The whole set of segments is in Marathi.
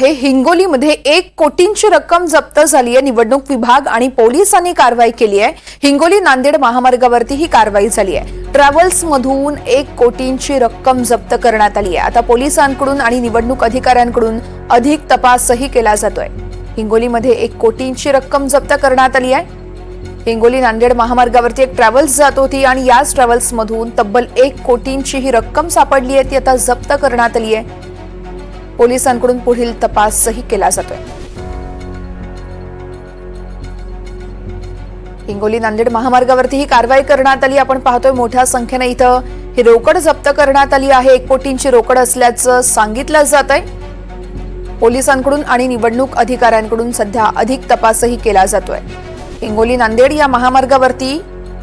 हे हिंगोलीमध्ये एक कोटींची रक्कम जप्त झाली आहे. निवडणूक विभाग आणि पोलिसांनी कारवाई केली आहे. हिंगोली नांदेड महामार्गावरती ही कारवाई झाली आहे. ट्रॅव्हल्स मधून एक कोटींची रक्कम जप्त करण्यात आली आहे. आता पोलिसांकडून आणि निवडणूक अधिकाऱ्यांकडून अधिक तपासही केला जातोय. हिंगोलीमध्ये एक कोटींची रक्कम जप्त करण्यात आली आहे. हिंगोली नांदेड महामार्गावरती एक ट्रॅव्हल्स जात होती आणि याच ट्रॅव्हल्स मधून तब्बल एक कोटींची ही रक्कम सापडली आहे ती आता जप्त करण्यात आली आहे. पोलिसांकडून पुढील तपासही केला जातोय. हिंगोली नांदेड महामार्गावरती ही कारवाई करण्यात आली. आपण पाहतोय मोठ्या संख्येने इथं ही रोकड जप्त करण्यात आली आहे. एक कोटींची रोकड असल्याचं सांगितलं जात आहे पोलिसांकडून आणि निवडणूक अधिकाऱ्यांकडून सध्या अधिक तपासही केला जातोय. हिंगोली नांदेड या महामार्गावरती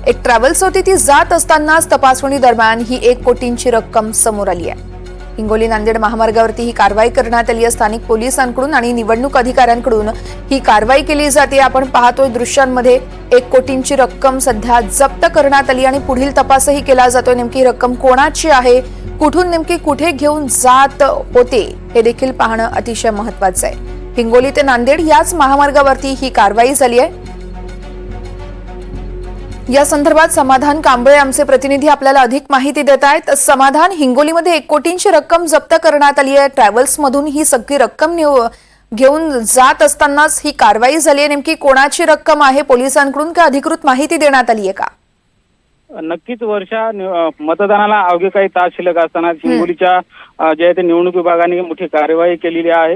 एक ट्रॅव्हल्स होती ती जात असतानाच तपासणी दरम्यान ही एक कोटींची रक्कम समोर आली आहे. हिंगोली नांदेड महामार्गावरती ही कारवाई करण्यात आली आहे. स्थानिक पोलिसांकडून आणि निवडणूक अधिकाऱ्यांकडून ही कारवाई केली जाते. आपण पाहतोय दृश्यांमध्ये एक कोटींची रक्कम सध्या जप्त करण्यात आली आणि पुढील तपासही केला जातोय. नेमकी ही रक्कम कोणाची आहे? कुठून नेमकी कुठे घेऊन जात होते? हे देखील पाहणं अतिशय महत्वाचं आहे. हिंगोली ते नांदेड याच महामार्गावरती ही कारवाई झाली आहे. या संदर्भात समाधान कांबळे आमचे प्रतिनिधी आपल्याला अधिक माहिती देत आहेत. समाधान हिंगोलीमध्ये एक कोटींची रक्कम जप्त करण्यात आली आहे. ट्रॅव्हल्स मधून ही सगळी रक्कम घेऊन जात असतानाच ही कारवाई झाली आहे. नेमकी कोणाची रक्कम आहे? पोलिसांकडून का अधिकृत माहिती देण्यात आली आहे का? नक्कीच वर्षा मतदानाला अवघे काही तास शिल्लक असताना हिंगोलीच्या जे आहे ते निवडणूक विभागाने मोठी कार्यवाही केलेली आहे.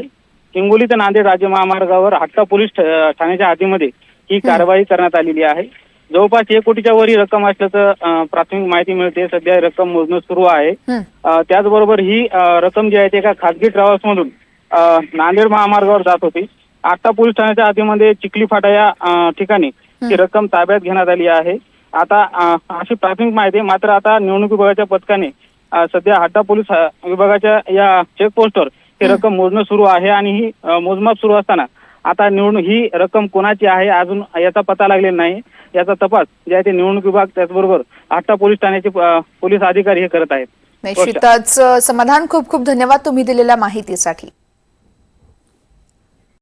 हिंगोली ते नांदेड राज्य महामार्गावर हट्टा पोलीस ठाण्याच्या हद्दीमध्ये ही कारवाई करण्यात आलेली आहे. जवळपास एक कोटीच्या वर ही रक्कम असल्याचं प्राथमिक माहिती मिळते. सध्या रक्कम मोजणं सुरू आहे. त्याचबरोबर ही रक्कम जी आहे ती एका खासगी ट्रॅव्हल्स मधून नांदेड महामार्गावर जात होती. आट्टा पोलीस ठाण्याच्या हद्दीमध्ये चिखली फाटा या ठिकाणी ही. रक्कम ताब्यात घेण्यात आली आहे. आता अशी प्राथमिक माहिती आहे. मात्र आता निवडणूक विभागाच्या पथकाने सध्या हट्टा पोलीस विभागाच्या या चेकपोस्टवर ही. रक्कम मोजणं सुरू आहे आणि ही मोजमाप सुरू असताना आता निवडणूक ही रक्कम कोणाची आहे अजून याचा पता लागलेला नाही. याचा तपास जे आहे ते निवडणूक विभाग त्याचबरोबर आठा पोलीस ठाण्याचे पोलीस अधिकारी हे करत आहेत. निश्चितच समाधान खूप खूप धन्यवाद तुम्ही दिलेल्या माहितीसाठी.